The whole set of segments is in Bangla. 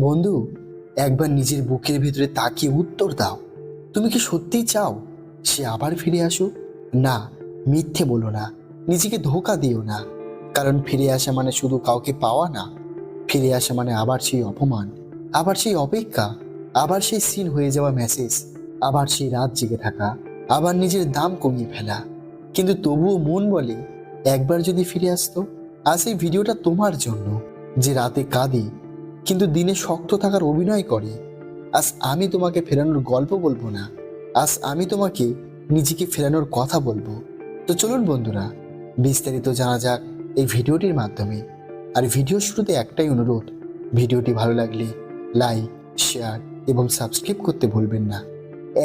বন্ধু, একবার নিজের বুকের ভিতরে তাকিয়ে উত্তর দাও। তুমি কি সত্যিই চাও সে আবার ফিরে আসুক? না, মিথ্যে বলো না, নিজেকে ধোকা দিও না। কারণ ফিরে আসা মানে শুধু কাউকে পাওয়া না। ফিরে আসা মানে আবার সেই অপমান, আবার সেই অপেক্ষা, আবার সেই সিন হয়ে যাওয়া মেসেজ আবার সেই রাত জেগে থাকা, আবার নিজের দাম কমিয়ে ফেলা। কিন্তু তবুও মন বলে, একবার যদি ফিরে আসতো, আজ এই ভিডিওটা তোমার জন্য, যে রাতে কাঁদে কিন্তু দিনে শক্ত থাকার অভিনয় করে। আজ আমি তোমাকে ফেরানোর গল্প বলব না। আজ আমি তোমাকে নিজেকে ফেরানোর কথা বলব। তো চলুন বন্ধুরা, বিস্তারিত জানা যাক এই ভিডিওটির মাধ্যমে। আর ভিডিও শুরুতে একটাই অনুরোধ, ভিডিওটি ভালো লাগলে লাইক, শেয়ার এবং সাবস্ক্রাইব করতে ভুলবেন না।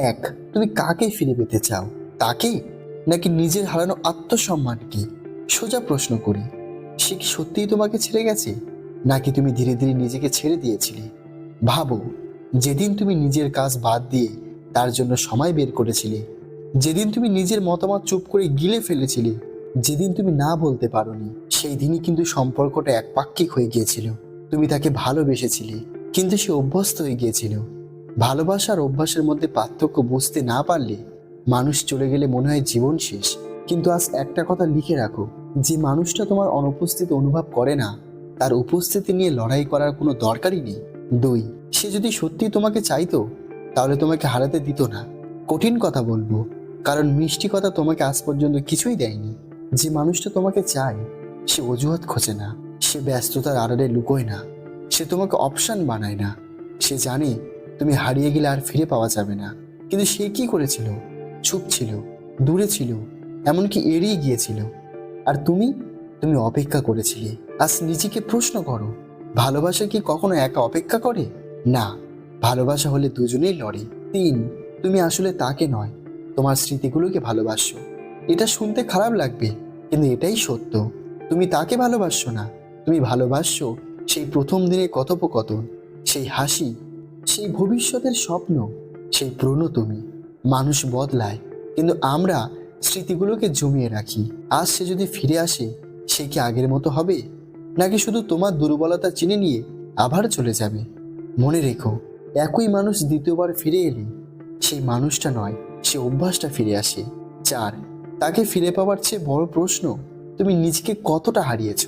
এক, তুমি কাকে ফিরে পেতে চাও, তাকে? নাকি নিজের হারানো আত্মসম্মানকে? সোজা প্রশ্ন করি, সে কি সত্যিই তোমাকে ছেড়ে গেছে? নাকি তুমি ধীরে ধীরে নিজেকে ছেড়ে দিয়েছিলে? ভাবো, যেদিন তুমি নিজের কাজ বাদ দিয়ে তার জন্য সময় বের করেছিলে, যেদিন তুমি নিজের মতামত চুপ করে গিলে ফেলেছিলে, যেদিন তুমি না বলতে পারোনি, সেই দিনই কিন্তু সম্পর্কটা একপাক্ষিক হয়ে গিয়েছিল। তুমি তাকে ভালোবেসেছিলে, কিন্তু সে অভ্যস্ত হয়ে গিয়েছিল। ভালোবাসা আর অভ্যাসের মধ্যে পার্থক্য বুঝতে না পারলে মানুষ চলে গেলে মনে হয় জীবন শেষ। কিন্তু আজ একটা কথা লিখে রাখো, যে মানুষটা তোমার অনুপস্থিত অনুভব করে না তার উপস্থিতি নিয়ে লড়াই করার কোনো দরকারই নেই। দুই, সে যদি সত্যি তোমাকে চাইতো, তাহলে তোমাকে হারাতে দিত না। কঠিন কথা বলব, কারণ মিষ্টি কথা তোমাকে আজ পর্যন্ত কিছুই দেয়নি। যে মানুষটা তোমাকে চায়, সে অজুহাত খোঁজে না, সে ব্যস্ততার আড়ালে লুকোয় না, সে তোমাকে অপশন বানায় না। সে জানে, তুমি হারিয়ে গেলে আর ফিরে পাওয়া যাবে না। কিন্তু সে কি করেছিল? চুপ ছিল, দূরে ছিল, এমনকি এড়িয়ে গিয়েছিল। আর তুমি? তুমি অপেক্ষা করেছিলে। আজ নিজেকে প্রশ্ন করো, ভালোবাসা কি কখনো একা অপেক্ষা করে? না, ভালোবাসা হলে দুজনেই লড়ে। তিন, তুমি আসলে তাকে নয়, তোমার স্মৃতিগুলোকে ভালোবাসো। এটা শুনতে খারাপ লাগবে, কিন্তু এটাই সত্য। তুমি তাকে ভালোবাসছো না, তুমি ভালোবাসছো সেই প্রথম দিনের কথোপকথন, সেই হাসি, সেই ভবিষ্যতের স্বপ্ন, সেই পুরনো তুমি। মানুষ বদলায়, কিন্তু আমরা স্মৃতিগুলোকে জমিয়ে রাখি। আজ সে যদি ফিরে আসে সে কি আগের মতো হবে? নাকি শুধু তোমার দুর্বলতা চিনে নিয়ে আবার চলে যাবে? মনে রেখো, একই মানুষ দ্বিতীয়বার ফিরে এলে, সেই মানুষটা নয়, সে অভ্যাসটা ফিরে আসে। চার, তাকে ফিরে পাওয়ার চেয়ে বড় প্রশ্ন, তুমি নিজেকে কতটা হারিয়েছ?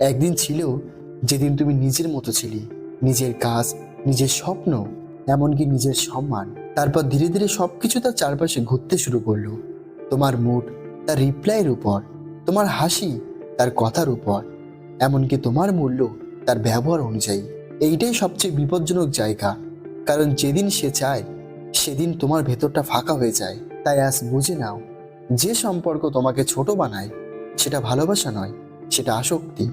একদিন ছিল, যেদিন তুমি নিজের মতো ছিলে, নিজের কাজ, নিজের স্বপ্ন, এমনকি নিজের সম্মান। তারপর ধীরে ধীরে সবকিছু তার চারপাশে ঘুরতে শুরু করল। তোমার মুড, তার রিপ্লাইয়ের উপর, তোমার হাসি তার কথার উপর, এমনকি তোমার মূল্য তার ব্যবহার অনুযায়ী। এইটাই সবচেয়ে বিপজ্জনক জায়গা। কারণ যেদিন সে চায়, সেদিন তোমার ভেতরটা ফাঁকা হয়ে যায়। তাই আজ বুঝে নাও, যে সম্পর্ক তোমাকে ছোট বানায়, সেটা ভালোবাসা নয়, সেটা আসক্তি।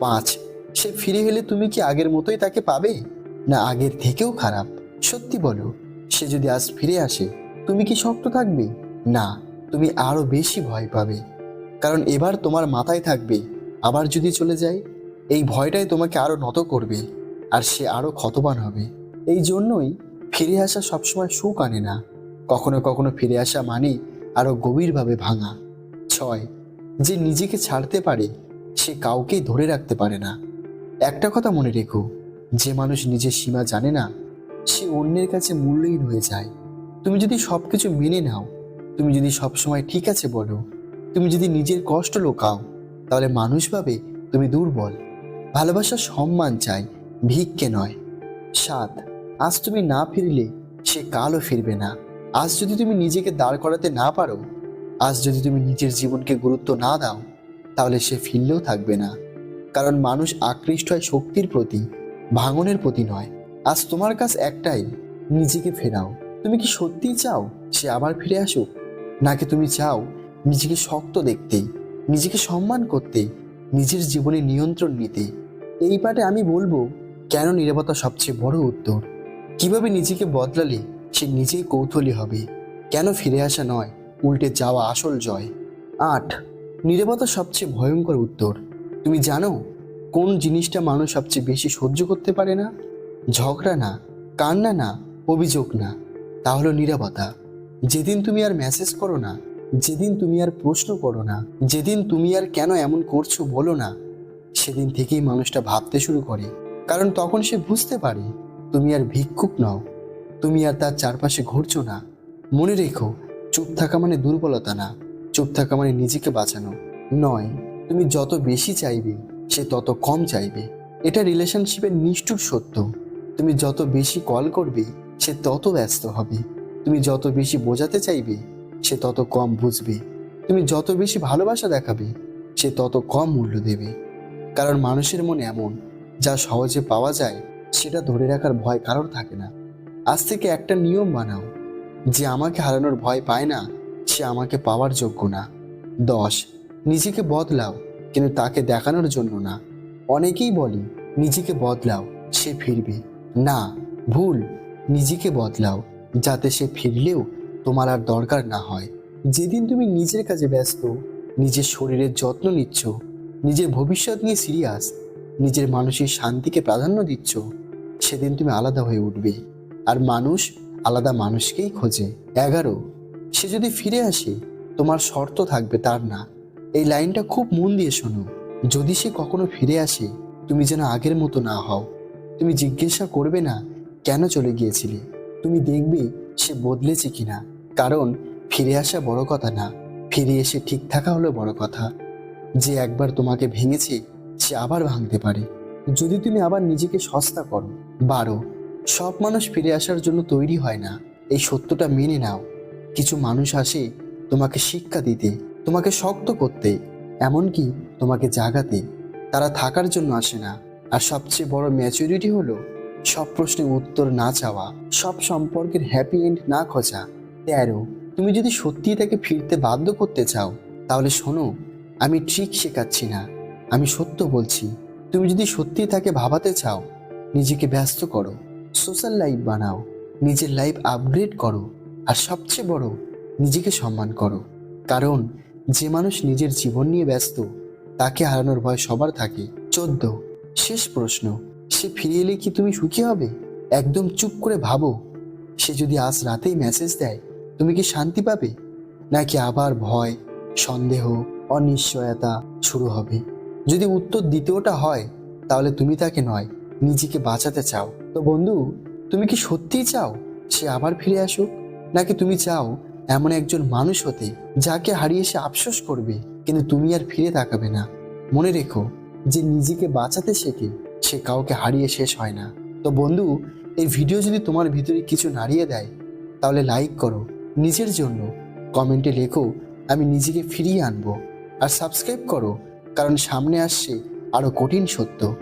পাঁচ, সে ফিরে এলে তুমি কি আগের মতোই তাকে পাবে? না, আগের থেকেও খারাপ। সত্যি বলো, সে যদি আজ ফিরে আসে, তুমি কি শক্ত থাকবে? না, তুমি আরও বেশি ভয় পাবে। কারণ এবার তোমার মাথায় থাকবে, আবার যদি চলে যায়, এই ভয়টাই তোমাকে আরও নত করবে, আর সে আরও ক্ষতবান হবে। এই জন্যই ফিরে আসা সবসময় সুখ আনে না। কখনো কখনো ফিরে আসা মানে আরও গভীরভাবে ভাঙা। ছয়, যে নিজেকে ছাড়তে পারে, সে কাউকেই ধরে রাখতে পারে না। একটা কথা মনে রেখো, যে মানুষ নিজের সীমা জানে না, সে অন্যের কাছে মূল্যহীন হয়ে যায়। তুমি যদি সবকিছু মেনে নাও, তুমি যদি সবসময় ঠিক আছে বলো তুমি যদি নিজের কষ্ট লোকাও, তাহলে মানুষ ভাবে তুমি দুর্বল। ভালোবাসা সম্মান চাই, ভিক্ষে নয়। সাত, আজ তুমি না ফিরলে সে কালও ফিরবে না। আজ যদি তুমি নিজেকে দাঁড় করাতে না পারো, আজ যদি তুমি নিজের জীবনকে গুরুত্ব না দাও, তাহলে সে ফিরলেও থাকবে না। কারণ মানুষ আকৃষ্ট হয় শক্তির প্রতি, ভাঙনের প্রতি নয়। আজ তোমার কাছ একটাই, নিজেকে ফেরাও। তুমি কি সত্যিই চাও সে আবার ফিরে আসুক? নাকি তুমি চাও নিজেকে শক্ত দেখতে, নিজেকে সম্মান করতে, নিজের জীবনে নিয়ন্ত্রণ নিতে। এই পাটে আমি বলব, কেন নিরাপত্তা সবচেয়ে বড় উত্তর? কীভাবে নিজেকে বদলালে সে নিজেই কৌতূহলী হবে? কেন ফিরে আসা নয়, উল্টে যাওয়া আসল জয়? আট, নিরাপত্তা সবচেয়ে ভয়ঙ্কর উত্তর। তুমি জানো, কোন জিনিসটা মানুষ সবচেয়ে বেশি সহ্য করতে পারে না? ঝগড়া না, কান্না না, অভিযোগ না। তা হলো নিরাপত্তা। যেদিন তুমি আর মেসেজ করো না যেদিন তুমি আর প্রশ্ন করো না, যেদিন তুমি আর কেন এমন করছ বলো না, সেদিন থেকেই মানুষটা ভাবতে শুরু করে। কারণ তখন সে বুঝতে পারে, তুমি আর ভিক্ষুক নও, তুমি আর তার চারপাশে ঘুরছো না। মনে রেখো, চুপ থাকা মানে দুর্বলতা না, চুপ থাকা মানে নিজেকে বাঁচানো। নয়, তুমি যত বেশি চাইবে, সে তত কম চাইবে। এটা রিলেশনশিপের নিষ্ঠুর সত্য। তুমি যত বেশি কল করবে, সে তত ব্যস্ত হবে। তুমি যত বেশি বোঝাতে চাইবে সে তত কম বুঝবে। তুমি যত বেশি ভালোবাসা দেখাবে, সে তত কম মূল্য দেবে। কারণ মানুষের মন এমন, যা সহজে পাওয়া যায়, সেটা ধরে রাখার ভয় কারোর থাকে না। আজ থেকে একটা নিয়ম বানাও, যে আমাকে হারানোর ভয় পায় না, সে আমাকে পাওয়ার যোগ্য না। দশ, নিজেকে বদলাও, কিন্তু তাকে দেখানোর জন্য না। অনেকেই বলে, নিজেকে বদলাও, সে ফিরবে। না, ভুল, নিজেকে বদলাও, যাতে সে ফিরলেও তোমার আর দরকার না হয়। যেদিন তুমি নিজের কাজে ব্যস্ত, নিজের শরীরের যত্ন নিচ্ছ, নিজের ভবিষ্যৎ নিয়ে সিরিয়াস, নিজের মানসিক শান্তিকে প্রাধান্য দিচ্ছ, সেদিন তুমি আলাদা হয়ে উঠবে। আর মানুষ আলাদা মানুষকেই খোঁজে। এগারো, সে যদি ফিরে আসে, তোমার শর্ত থাকবে তার না। এই লাইনটা খুব মন দিয়ে শোনো। যদি সে কখনো ফিরে আসে, তুমি যেন আগের মতো না হও। তুমি জিজ্ঞাসা করবে না, কেন চলে গিয়েছিলে? তুমি দেখবে সে বদলেছে কিনা। কারণ ফিরে আসা বড় কথা না। ফিরে এসে ঠিক থাকা হলো বড় কথা। যে একবার তোমাকে ভেঙেছে, সে আবার ভাঙতে পারে। যদি তুমি আবার নিজেকে সস্তা করো, বারো, সব মানুষ ফিরে আসার জন্য তৈরি হয় না। এই সত্যটা মেনে নাও। কিছু মানুষ আসে তোমাকে শিক্ষা দিতে, তোমাকে শক্ত করতে, এমনকি তোমাকে জাগাতে। তারা থাকার জন্য আসে না। আর সবচেয়ে বড় ম্যাচুরিটি হলো সব প্রশ্নের উত্তর না চাওয়া, সব সম্পর্কের হ্যাপি এন্ড না খোঁজা। তেরো, তুমি যদি সত্যিই তাকে ফিরতে বাধ্য করতে চাও, তাহলে শোনো, আমি ট্রিক শেখাচ্ছি না। আমি সত্য বলছি। তুমি যদি সত্যিই তাকে ভাবাতে চাও, নিজেকে ব্যস্ত করো সোশ্যাল লাইফ বানাও, নিজের লাইফ আপগ্রেড করো, আর সবচেয়ে বড়, নিজেকে সম্মান করো। কারণ, যে মানুষ নিজের জীবন নিয়ে ব্যস্ত, তাকে হারানোর ভয় সবার থাকে। চোদ্দ, শেষ প্রশ্ন, সে ফিরে এলে কি তুমি সুখী হবে? একদম চুপ করে ভাবো। সে যদি আজ রাতেই মেসেজ দেয় তুমি কি শান্তি পাবে? নাকি আবার ভয়, সন্দেহ, অনিশ্চয়তা শুরু হবে? যদি উত্তর দ্বিতীয়টা হয়, তাহলে তুমি তাকে নয়, নিজেকে বাঁচাতে চাও। তো বন্ধু, তুমি কি সত্যিই চাও সে আবার ফিরে আসুক? নাকি তুমি চাও এমন একজন মানুষ হতে, যাকে হারিয়ে সে আফসোস করবে, কিন্তু তুমি আর ফিরে তাকাবে না? মনে রেখো, যে নিজেকে বাঁচাতে শেখে, সে কাউকে হারিয়ে শেষ হয় না। তো বন্ধু, এই ভিডিও যদি তোমার ভিতরে কিছু নাড়িয়ে দেয়, তাহলে লাইক করো নিজের জন্য। কমেন্টে লেখো, আমি নিজেকে ফিরিয়ে আনব। আর সাবস্ক্রাইব করো, কারণ সামনে আসছে আরও কঠিন সত্য।